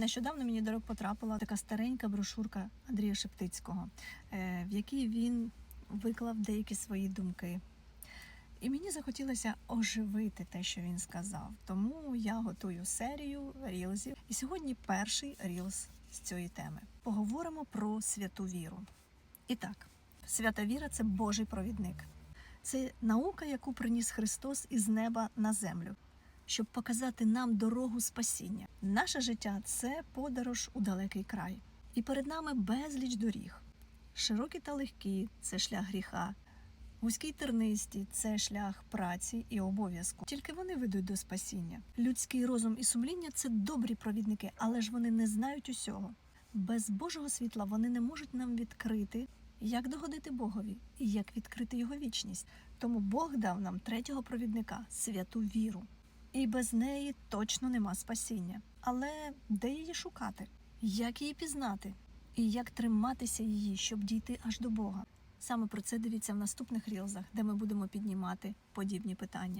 Нещодавно мені до рук потрапила така старенька брошурка Андрія Шептицького, е, в якій він виклав деякі свої думки. І мені захотілося оживити те, що він сказав. Тому я готую серію рілзів. І сьогодні перший рілз з цієї теми. Поговоримо про святу віру. І так, свята віра це Божий провідник. Це наука, яку приніс Христос із неба на землю, щоб показати нам дорогу спасіння. Наше життя це подорож у далекий край. І перед нами безліч доріг. Широкі та легкі це шлях гріха, вузькі тернисті це шлях праці і обов'язку. Тільки вони ведуть до спасіння. Людський розум і сумління це добрі провідники, але ж вони не знають усього. Без Божого світла вони не можуть нам відкрити, як догодити Богові і як відкрити його вічність. Тому Бог дав нам третього провідника святу віру. І без неї точно нема спасіння. Але де її шукати? Як її пізнати? І як триматися її, щоб дійти аж до Бога? Саме про це дивіться в наступних рілзах, де ми будемо піднімати подібні питання.